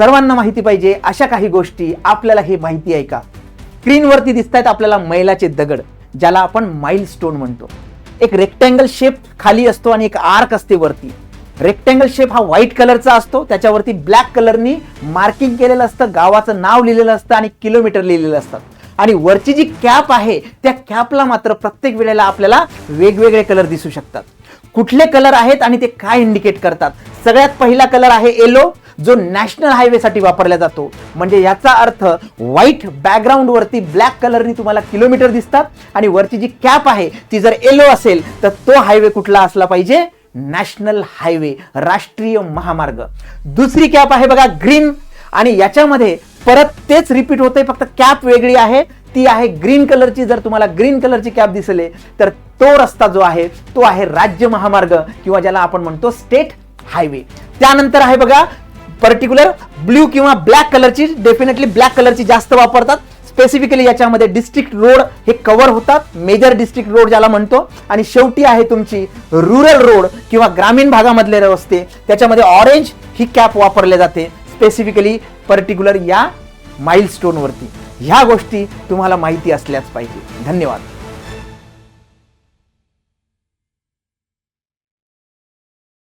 सर्वांना माहिती पाहिजे अशा काही गोष्टी आपल्याला हे माहिती आहे का? स्क्रीनवरती दिसत आहेत आपल्याला मैलाचे दगड ज्याला आपण माइल स्टोन म्हणतो. एक रेक्टँगल शेप खाली असतो आणि एक आर्क असते वरती. रेक्टँगल शेप हा व्हाईट कलरचा असतो त्याच्यावरती ब्लॅक कलरनी मार्किंग केलेलं असतं गावाचं नाव लिहिलेलं असतं आणि किलोमीटर लिहिलेलं असतं. आणि वरची जी कॅप आहे त्या कॅपला मात्र प्रत्येक वेळेला आपल्याला वेगवेगळे कलर दिसू शकतात. कुठले कलर आहेत आणि ते काय इंडिकेट करतात? सगळ्यात पहिला कलर आहे येलो जो नॅशनल हायवेसाठी वापरला जातो. म्हणजे याचा अर्थ व्हाईट बॅकग्राऊंड वरती ब्लॅक कलरनी तुम्हाला किलोमीटर दिसतात आणि वरची जी कॅप आहे ती जर येलो असेल तर तो हायवे कुठला असला पाहिजे? नॅशनल हायवे राष्ट्रीय महामार्ग. दुसरी कॅप आहे बघा ग्रीन. आणि याच्यामध्ये परत तेच रिपीट होते फक्त कॅप वेगळी आहे. ती आहे ग्रीन कलरची. जर तुम्हाला ग्रीन कलरची कॅप दिसले तर तो रस्ता जो आहे तो आहे राज्य महामार्ग किंवा ज्याला आपण म्हणतो स्टेट हायवे त्यानंतर आहे बघा पर्टिक्युलर ब्ल्यू किंवा ब्लॅक कलरची डेफिनेटली ब्लॅक कलरची जास्त वापरतात. स्पेसिफिकली याच्यामध्ये डिस्ट्रिक्ट रोड हे कव्हर होतात. मेजर डिस्ट्रिक्ट रोड ज्याला म्हणतो. आणि शेवटी आहे तुमची रुरल रोड किंवा ग्रामीण भागामधले रस्ते. त्याच्यामध्ये ऑरेंज ही कॅप वापरले जाते. स्पेसिफिकली पर्टिक्युलर या माइलस्टोनवरती ह्या गोष्टी तुम्हाला माहिती असल्याच पाहिजे. धन्यवाद.